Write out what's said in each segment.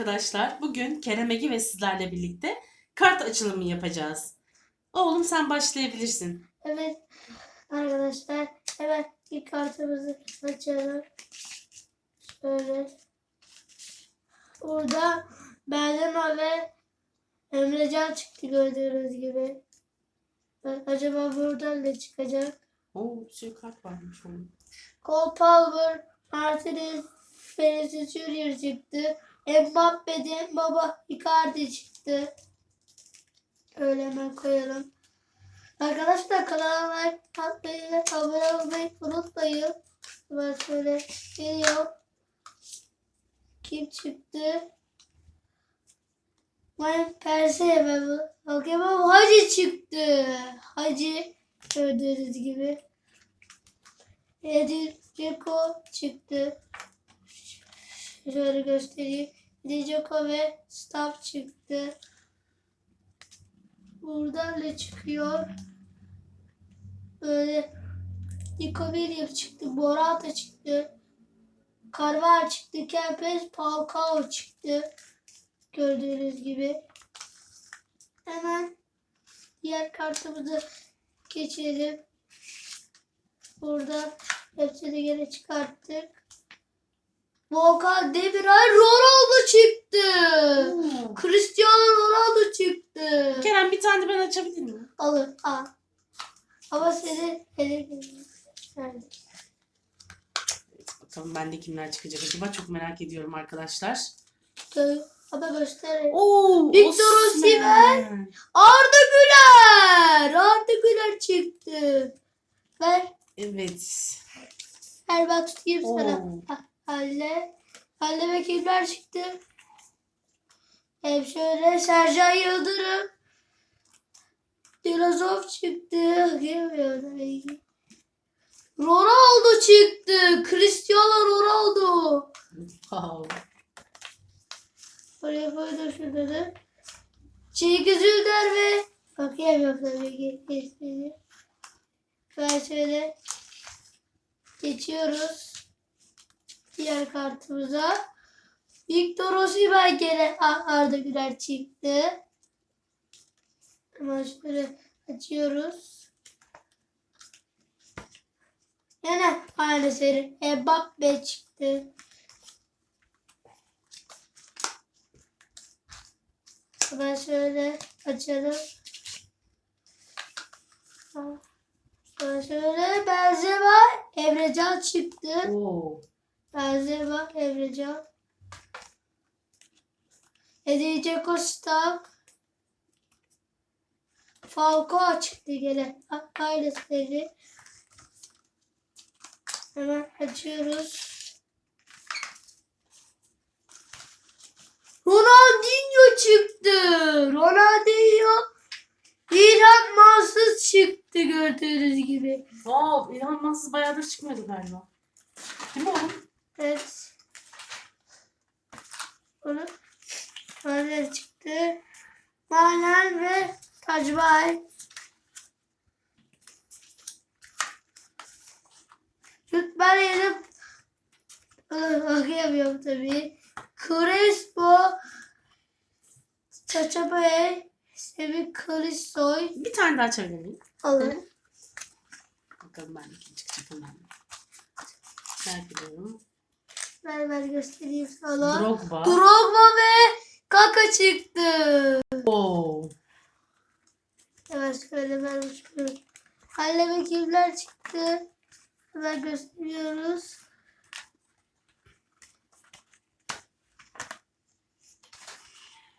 Arkadaşlar bugün Kerem Ege ve sizlerle birlikte kart açılımı yapacağız. Oğlum sen başlayabilirsin. Evet arkadaşlar hemen ilk kartımızı açalım. Şöyle. Burada Berlema ve Emrecan çıktı gördüğünüz gibi. Acaba buradan ne çıkacak? Oo bir sürü kart varmış oğlum. Cole Palmer, Martinez, Vinicius Junior çıktı. Mbappe'den baba Icardi çıktı. Öyle hemen koyalım. Arkadaşlar kanala like atmayı abone olmayı unutmayın. Ben şöyle geliyor. Kim çıktı? Mayın Perse ve bu. Bakayım ama Hacı çıktı. Hacı gördüğünüz gibi. Edil Ceko çıktı. Şöyle göstereyim. Edil Ceko ve Staff çıktı. Buradan ne çıkıyor? Böyle Nico Williams çıktı. Morata çıktı. Carvalho çıktı. Kempes Falcao çıktı. Gördüğünüz gibi. Hemen diğer kartımızı geçelim. Burada hepsini gene çıkarttık. Volkan Demirel Ronaldo çıktı. Oo. Cristiano Ronaldo çıktı. Kerem bir tane de ben açabilir miyim? Alır al. Ama seni ele Nerede? Bakalım bende kimler çıkacak acaba çok merak ediyorum arkadaşlar. Gö ama göster. Oo, Victor Osimhen. Arda Güler. Arda Güler çıktı. Ver. Evet. Ver ben tutayım Oo. sana. Ha, Halle. Halle ve kimler çıktı? Hep şöyle Sercan Yıldırım. Dilozov çıktı. Girmiyor. Ronaldo çıktı. Cristiano Ronaldo. Wow. Oraya koydum şunları. Cengiz Ünder ve bakayım tabii ki ismini. Ben şöyle geçiyoruz. Diğer kartımıza. Victor Osimhen gene Arda Güler çıktı. Hemen şöyle açıyoruz. Yine aynı seri. Mbappe çıktı. Ben şöyle açalım. Ben şöyle Benzema Emrecan çıktı. Oo. Benzema Emrecan. Hediye Costa. Falcao çıktı gene. Aynı seri. Hemen açıyoruz. Ronaldinho çıktı. Ronaldinho İlhan Mansız çıktı gördüğünüz gibi. Wow, İlhan Mansız bayağıdır çıkmıyordu galiba. Değil mi oğlum? Evet. Onu böyle çıktı. Manen ve Tacbay. Lütfen yedim. Okuyamıyorum tabii. Crespo. Çaçabay. Sevi Kristoy. Bir tane daha açabilir miyim? Alın. Bakalım ben kim çıkacak hemen. Merak ediyorum. Ver ver göstereyim sana. Drogba. Drogba ve Kaka çıktı. Oo. Evet şöyle vermiş. Halle ve kimler çıktı? Hemen gösteriyoruz.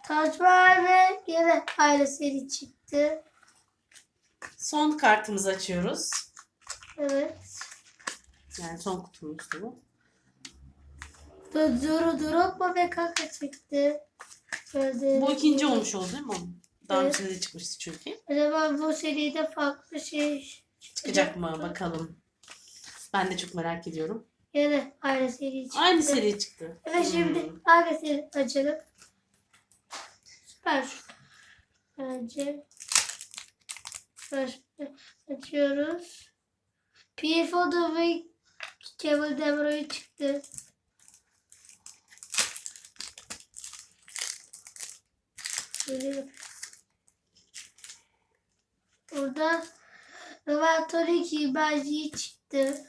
Taçlar ve yine aile seri çıktı. Son kartımızı açıyoruz. Evet. Yani son kutumuzdu bu. Duru Drogba ve Kaka çıktı. Gördüğünüz Bu ikinci olmuş oldu değil mi? Daha Evet. öncesinde de çıkmıştı çünkü. Acaba bu seride farklı şey Çıkacak mı bakalım. Ben de çok merak ediyorum. Yine aile seri çıktı. Aynı seri çıktı. Evet Hmm. şimdi hangisini açalım? Süper. Bence. Süper. Açıyoruz. P-Photo ve Kevin De Bruyne çıktı. Şöyle. Burada Ömer Toriki Berci çıktı.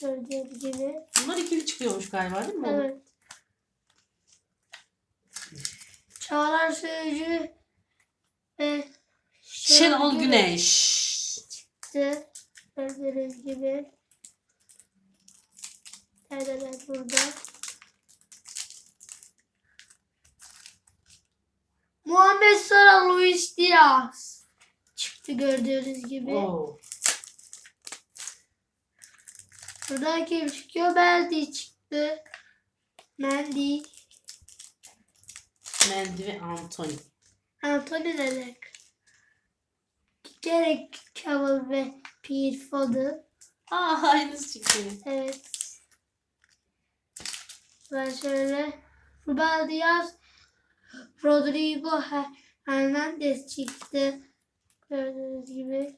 Gördüğünüz gibi. Bunlar ikili çıkıyormuş galiba değil mi? Evet. Çağlar Sözcü ve Şenol Güneş. çıktı. Gördüğünüz gibi. Neredeler burada? Muhammed Salah Luis Diaz çıktı gördüğünüz gibi. Oo. Burada kim çıkıyor? Beldi çıktı. Mendy. Mendy ve Anthony. Anthony Lelek. Gerek Cavill ve Pierre Foden. Aa aynısı çıktı. Evet. Ben şöyle Ruben Diaz, Rodrigo Her- Hernandez çıktı. Gördüğünüz gibi.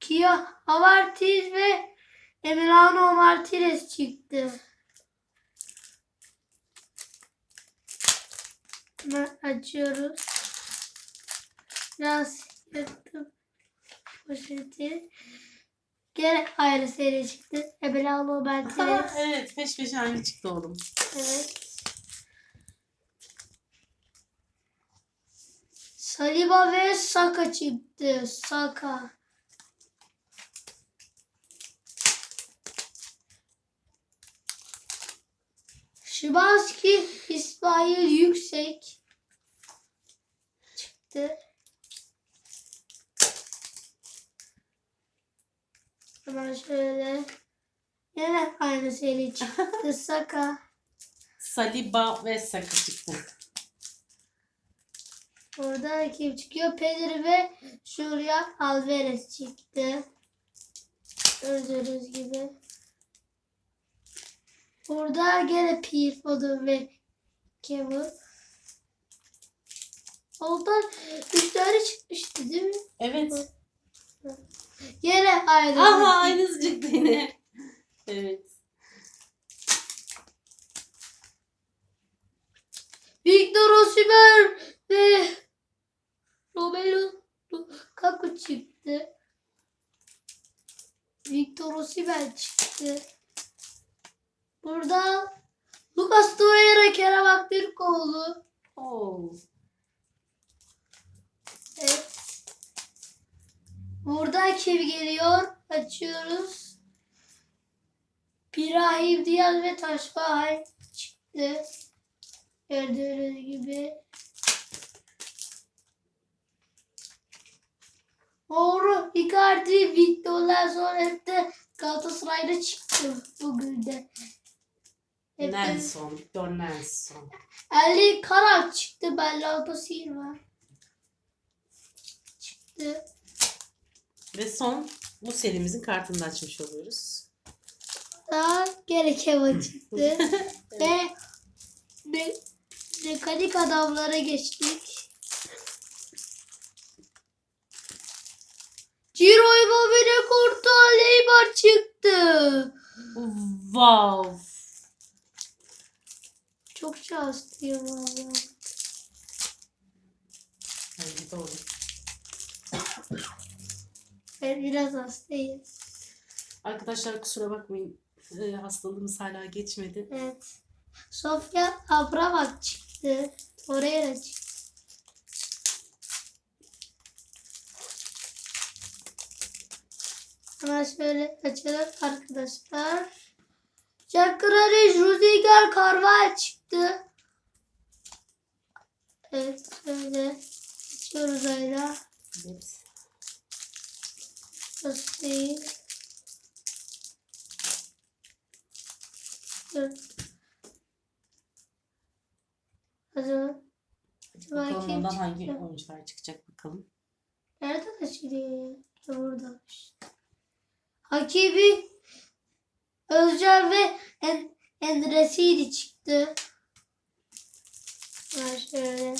Kia Havertz ve Emiliano Martinez çıktı. Hemen açıyoruz. Biraz yırttım poşeti. Gene ayrı seri çıktı. Emiliano Ha, Martinez. evet peş peşe aynı çıktı oğlum. Evet. Saliba ve Saka çıktı. Saka. Şibanski İsmail Yüksek çıktı. Hemen şöyle. Yine aynı seri çıktı. Saka. Saliba ve Saka çıktı. Burada kim çıkıyor? Pedri ve Julian Alvarez çıktı. Gördüğünüz gibi. Burada gene Pierre Foden ve Kevin. Ondan üç tane çıkmıştı değil mi? Evet. Yine aynı. Aha aynısı çıktı yine. Evet. Victor Osimhen ve Romelu Lukaku çıktı. Victor Osimhen çıktı. Burada Lucas Torreira, Kerem Aktürkoğlu. Oo. Evet. Burada kim geliyor? Açıyoruz. Pirahim Diaz ve Taşbahay çıktı. Gördüğünüz gibi. Doğru. Icardi, Victor'lar sonra hep de Galatasaray'da çıktı bugün de. Hep Nelson. Victor Nelson. Ali Karak çıktı. Bernardo Silva çıktı. Ve son bu serimizin kartını da açmış oluyoruz. Daha gerek hava çıktı. Ve me mekanik adamlara geçtik. Ciro Immobile Kurtu Neymar çıktı. Wow. Çok şanslıyım valla. Bence doğru. Ben biraz hastayım. Arkadaşlar kusura bakmayın. Ee, hastalığımız hala geçmedi. Evet. Sofya Abramak çıktı. Torreira çıktı. Hemen şöyle açalım arkadaşlar. Jack Grealish, Rudiger, Carvalho çıktı. Evet şöyle açıyoruz ayla. Evet. Burası değil. Dur. Acaba, acaba Bakalım kim ondan hangi oyuncular çıkacak bakalım. Nereden açılıyor? Ya buradaymış. Hakimi Özcan ve en Enresili çıktı. Var şöyle.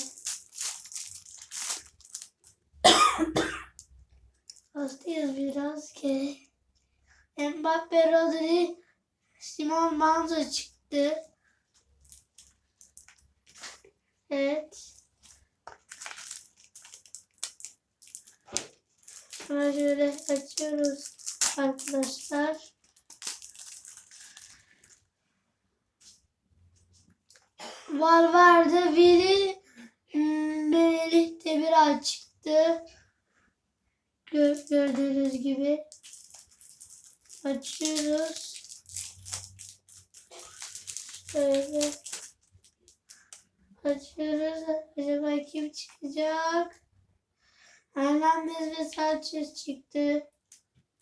Hastayız biraz ki. Mbappe Rodri Simon Manzo çıktı. Evet. Şöyle açıyoruz arkadaşlar. Var vardı biri hmm, Melih Demirel çıktı. Gör, gördüğünüz gibi. Açıyoruz. Şöyle. Açıyoruz. Acaba kim çıkacak? Hernandez ve Sanchez çıktı.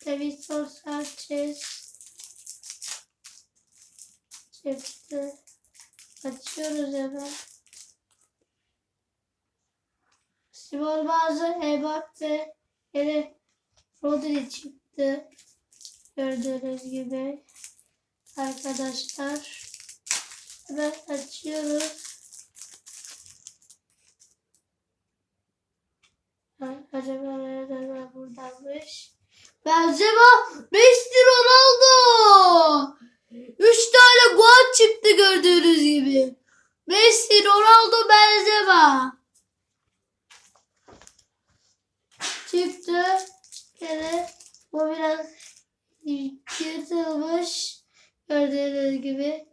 Davidson Sanchez çıktı. Açıyoruz hemen. Simon bazı Mbappe yine Rodri çıktı. Gördüğünüz gibi. Arkadaşlar. Hemen açıyoruz. Acaba nereden buradanmış? Benzema Messi Ronaldo. Üç tane gol çıktı gördüğünüz gibi. Messi, Ronaldo, Benzema. Çıktı. Yine bu biraz yırtılmış. Gördüğünüz gibi.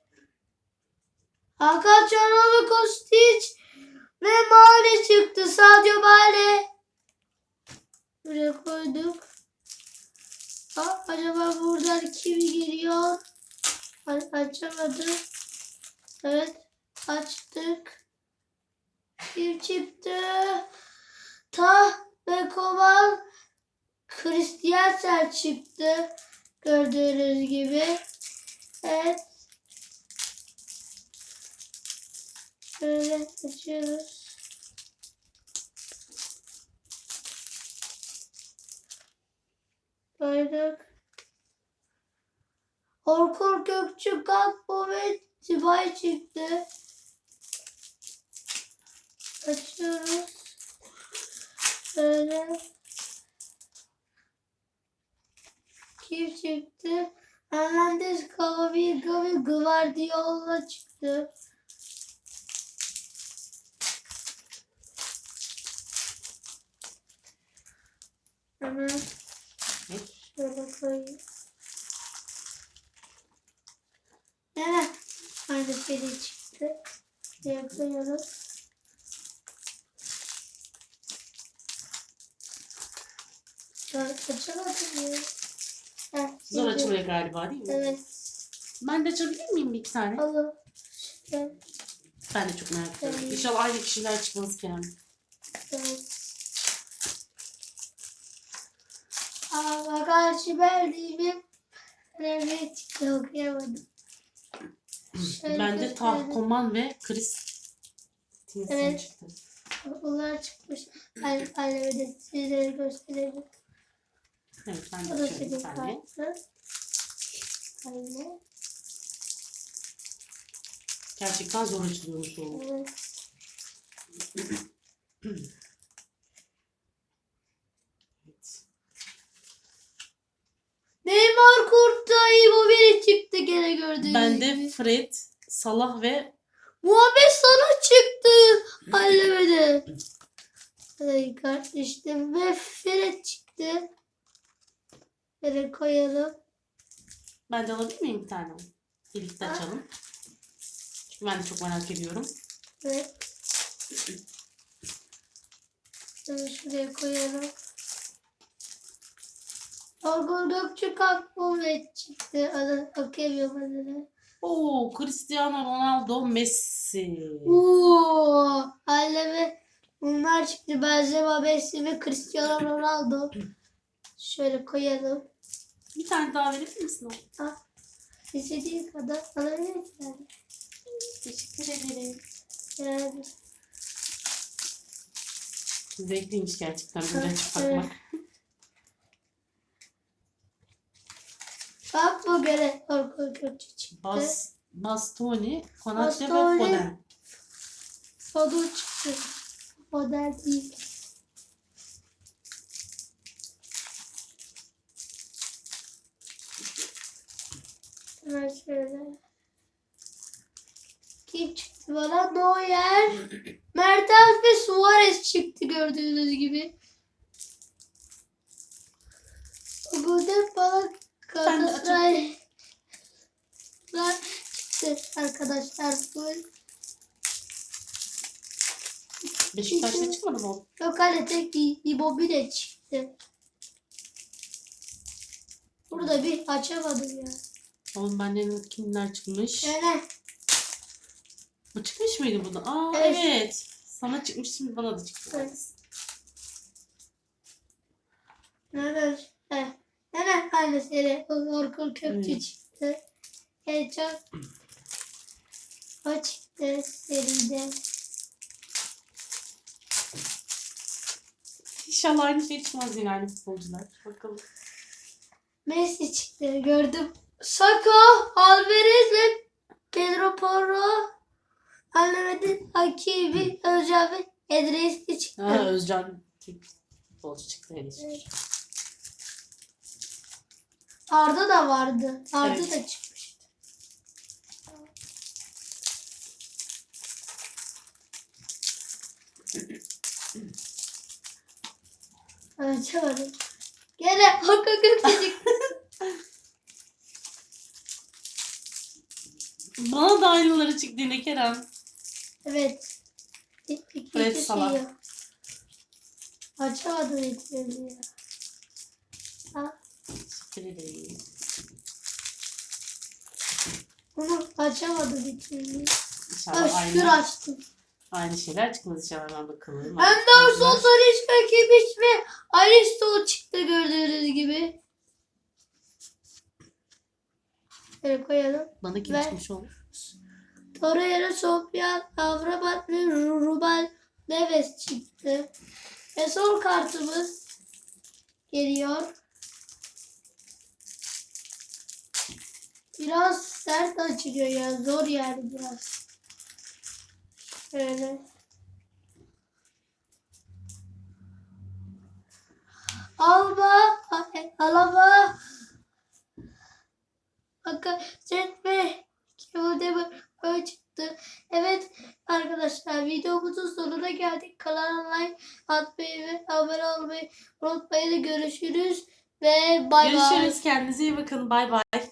Hakan Çalhanoğlu Kostić ve Mane çıktı. Sadio Mane. Buraya koyduk. Ha, acaba buradan kim geliyor? A- Açamadım. Evet. Açtık. Kim çıktı? Ta ve Koval Christiansen çıktı. Gördüğünüz gibi. Evet. Şöyle açıyoruz. Koyduk. Orkun Gökçü Gakpo ve Tibay çıktı. Açıyoruz. Şöyle. Kim çıktı? Hernandez, Camavinga ve Guardiola çıktı. Hemen şöyle koyayım. Evet. Aynı seri çıktı. Diye koyalım. Şöyle açamadım ya. Heh, Zor şimdi- açılıyor galiba değil mi? Evet. Ben de açabilir miyim bir iki tane? Alın. Ben de çok merak ediyorum. Evet. İnşallah aynı kişiler çıkmaz Kerem. Evet. Ama karşı verdiğimi evet çıktı okuyamadım. Şöyle Ben de gösterelim. Tahkoman ve Chris Tinsin Evet. çıktı. Onlar çıkmış. Aynı anneme de sizlere gösterelim. Evet ben de açıyorum bir tane. Anne. Gerçekten zor açılıyormuş o. Evet. Evet. Neymar kurtta Immobile çıktı gene gördüğünüz Ben de gibi. Fred, Salah ve Muhammed Salah çıktı. Hallemedi. Ay kardeşim ve Fred çıktı. Fred koyalım. ben de alabilir miyim bir tane? Birlikte Ha. açalım. Çünkü ben de çok merak ediyorum. Ve Şunu şuraya koyalım. Orgun Gökçük Akbumet çıktı. Adı okuyamıyorum adını. Oo, Cristiano Ronaldo, Messi. Oo, Halleme bunlar çıktı. Benzema, Messi ve Cristiano Ronaldo. Şöyle koyalım. Bir tane daha verir misin? o? Ha, istediğin kadar alabiliriz yani. Teşekkür ederim. yani. Zevkliymiş gerçekten böyle açıp bakmak. Bak bu çıktı. Bas, Bastoni, Konate ve Bastoni. Foden. Çıktı. Model değil. Hemen şöyle. Kim çıktı bana? Neuer, Mertens ve Suarez çıktı gördüğünüz gibi. Burada bana Ben de Galatasaray çıktı arkadaşlar. Bu Beşiktaş'ta çıkmadı mı o? lokale tek Immobile çıktı. Burada bir açamadım ya. Oğlum benden kimler çıkmış? Yani Bu çıkmış mıydı bu da? Aa Evet. evet. Sana çıkmış şimdi bana da çıktı. Evet. Nerede? Nerede seri? Orkun Kökçü Evet. çıktı. Heyecan. O çıktı seride. İnşallah aynı şey çıkmaz yine aynı futbolcular. Bakalım. Messi çıktı gördüm. Saka, Alvarez ve Pedro Porro. Alvarez'in Hakibi, Özcan ve Edris'i çıktı. Ha, Özcan tek futbolcu çıktı henüz. Evet. Arda da vardı. Arda Evet. da çıkmıştı. Açamadım. Gene Hakkı Gökçe çıktı. Bana da aynıları çıktı yine Kerem. evet. Fred kişi Salah. yok. Açamadım etmeni ya. Ha, bunu açamadım. İnşallah Ha, şükür aynı, açtım. aynı şeyler çıkmaz inşallah hemen bakalım. Anderson, Talisca, Kimmich ve Aristo çıktı gördüğünüz gibi. Şöyle koyalım. Bana kim Ve- çıkmış oldu? Torreira, Sofyan, Avrabat ve Ruben Neves çıktı. Ve son kartımız geliyor. Biraz sert açılıyor ya. Zor yani biraz. Şöyle. Alba, Alaba, Bakın ve Kevin böyle çıktı. Evet arkadaşlar videomuzun sonuna geldik. Kanala like atmayı ve abone olmayı unutmayın. Görüşürüz ve bay bay. Görüşürüz. Kendinize iyi bakın. Bay bay.